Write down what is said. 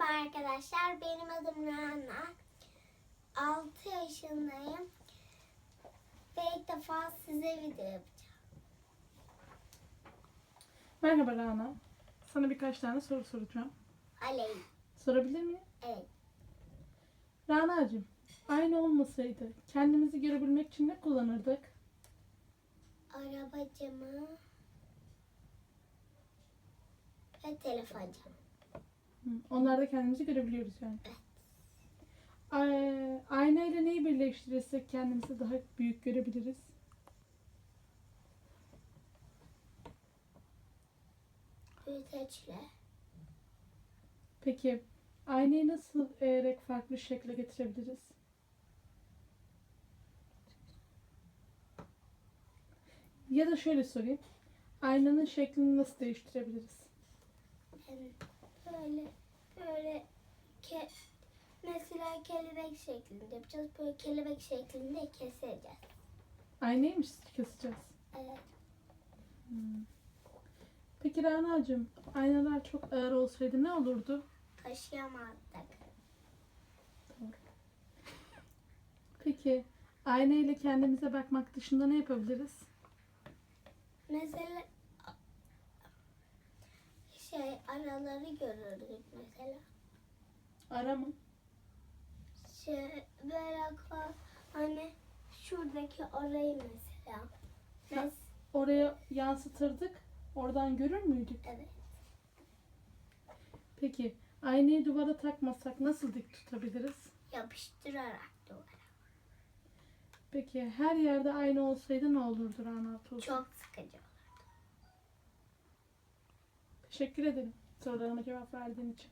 Merhaba arkadaşlar, benim adım Rana. 6 yaşındayım. Ve ilk defa size video yapacağım. Merhaba Rana. Sana birkaç tane soru soracağım. Aley. Sorabilir miyim? Evet. Rana'cığım, aynı olmasaydı kendimizi görebilmek için ne kullanırdık? Arabacımı ve telefoncamı. Hı, Onlarda kendimizi görebiliyoruz yani. Evet. Ay- Ayna ile neyi birleştirirsek kendimizi daha büyük görebiliriz? Büyüteçle. Peki aynayı nasıl eğerek farklı şekle getirebiliriz? Ya da şöyle sorayım. Aynanın şeklini nasıl değiştirebiliriz? Yani böyle böyle ke mesela kelebek şeklinde yapacağız. Böyle kelebek şeklinde keseceğiz. Aynayı mı keseceğiz? Evet. Hmm. Peki Rana'cığım, aynalar çok ağır olsaydı ne olurdu? Taşıyamazdık. Peki ayna ile kendimize bakmak dışında ne yapabiliriz? Mesela araları görürdük mesela. Ara mı? Şey böyle hani şuradaki orayı mesela. Ya. Mes Oraya yansıtırdık, oradan görür müydük? evet. Peki aynayı duvara takmasak nasıl dik tutabiliriz? Yapıştırarak duvara. Peki her yerde ayna olsaydı ne olurdu Rana Tuğ? Çok sıkıcı. Teşekkür ederim sorularıma cevap verdiğin için.